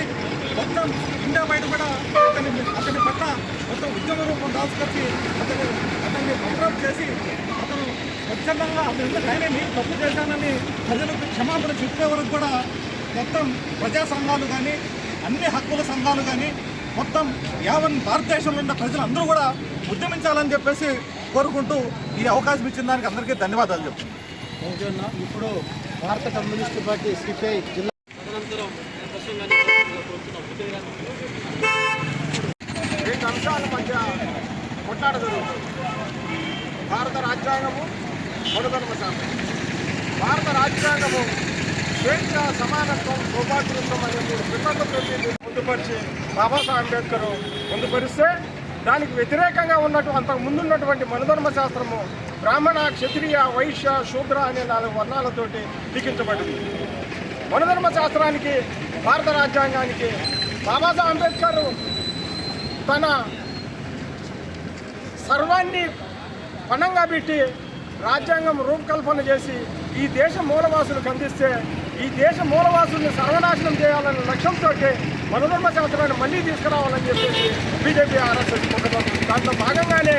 ఉంది మొత్తం ఇండియా బయట కూడా అతని అతని పట్ల మొత్తం ఉద్యమ రూపం దాచుకొచ్చి అతను అతన్ని భద్రం చేసి అతను స్వచ్ఛందంగా అతను నేనే నేను తప్పు చేశానని ప్రజలకు క్షమాపణ చెప్పే వరకు కూడా మొత్తం ప్రజా సంఘాలు కానీ అన్ని హక్కుల సంఘాలు కానీ మొత్తం యావన్ భారతదేశంలో ఉన్న ప్రజలందరూ కూడా ఉద్యమించాలని చెప్పేసి కోరుకుంటూ ఈ అవకాశం ఇచ్చిన దానికి అందరికీ ధన్యవాదాలు చెప్తున్నాను ఇప్పుడు భారత కమ్యూనిస్ట్ పార్టీ సిపిఐ జిల్లా తదనంతరం రెండు అంశాల మధ్య కొట్లాట జరుగుతుంది భారత రాజ్యాంగము మనుధర్మ శాస్త్రం భారత రాజ్యాంగము స్వేచ్ఛ సమానత్వం సౌభాగ్యత్వం అనే మూడు పిల్లలతో పొందుపరిచి బాబాసాహెబ్ అంబేద్కర్ పొందుపరిస్తే దానికి వ్యతిరేకంగా ఉన్నట్టు అంతకు ముందున్నటువంటి మనుధర్మ శాస్త్రము బ్రాహ్మణ క్షత్రియ వైశ్య శూద్ర అనే నాలుగు వర్ణాలతోటి లిఖించబడింది. మనుధర్మ శాస్త్రానికి భారత రాజ్యాంగానికి బాబాసాహెబ్ అంబేద్కర్ తన సర్వాన్ని పణంగా పెట్టి రాజ్యాంగం రూపకల్పన చేసి ఈ దేశ మూలవాసులకు అందిస్తే ఈ దేశ మూలవాసుల్ని సర్వనాశనం చేయాలనే లక్ష్యంతో మనోధర్మ శాస్త్రాన్ని మళ్ళీ తీసుకురావాలని చెప్పేసి బీజేపీ ఆర్ఎస్ఎస్ దాంట్లో భాగంగానే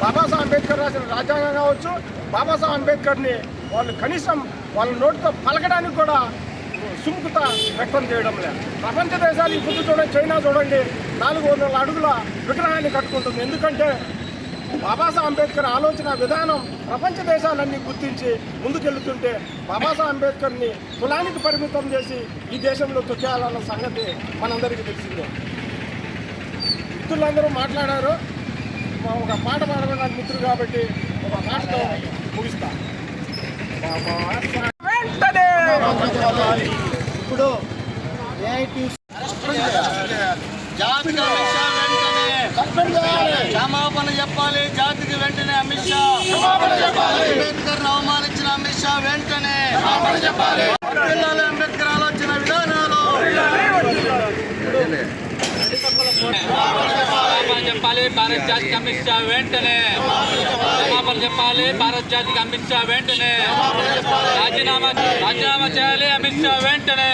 బాబాసాహెబ్ అంబేద్కర్ రాసిన రాజ్యాంగం కావచ్చు బాబాసాహెబ్ అంబేద్కర్ని వాళ్ళు కనీసం వాళ్ళ నోటితో పలకడానికి కూడా సుముఖత వ్యక్తం చేయడం లేదు. ప్రపంచ దేశాలు ఇప్పుడు చూడండి చైనా చూడండి నాలుగు వందల అడుగుల విగ్రహాన్ని కట్టుకుంటుంది. ఎందుకంటే బాబాసాహెబ్ అంబేద్కర్ ఆలోచన విధానం ప్రపంచ దేశాలన్నీ గుర్తించి ముందుకెళ్తుంటే బాబాసాహెబ్ అంబేద్కర్ని కులానికి పరిమితం చేసి ఈ దేశంలో తొక్కేయాలన్న సంగతి మనందరికీ తెలిసిందే. మిత్రులందరూ మాట్లాడారు. మా ఒక పాట పాడడానికి మిత్రులు కాబట్టి ఒక పాటతో ముగిస్తా. ఇప్పుడు క్షమాపణ చెప్పాలి. జాతికి వెంటనే అమిత్ షా. అంబేద్కర్ అవమానించిన అమిత్ షా వెంటనే. వర్ధిల్లాలి అంబేద్కర్ ఆలోచన విధానాలు క్షమాపణ చెప్పాలి భారత్ జాతికి అమిత్ షా వెంటనే క్షమాపణ చెప్పాలి భారత్ జాతికి అమిత్ షా వెంటనే రాజీనామా రాజీనామా చేయాలి అమిత్ షా వెంటనే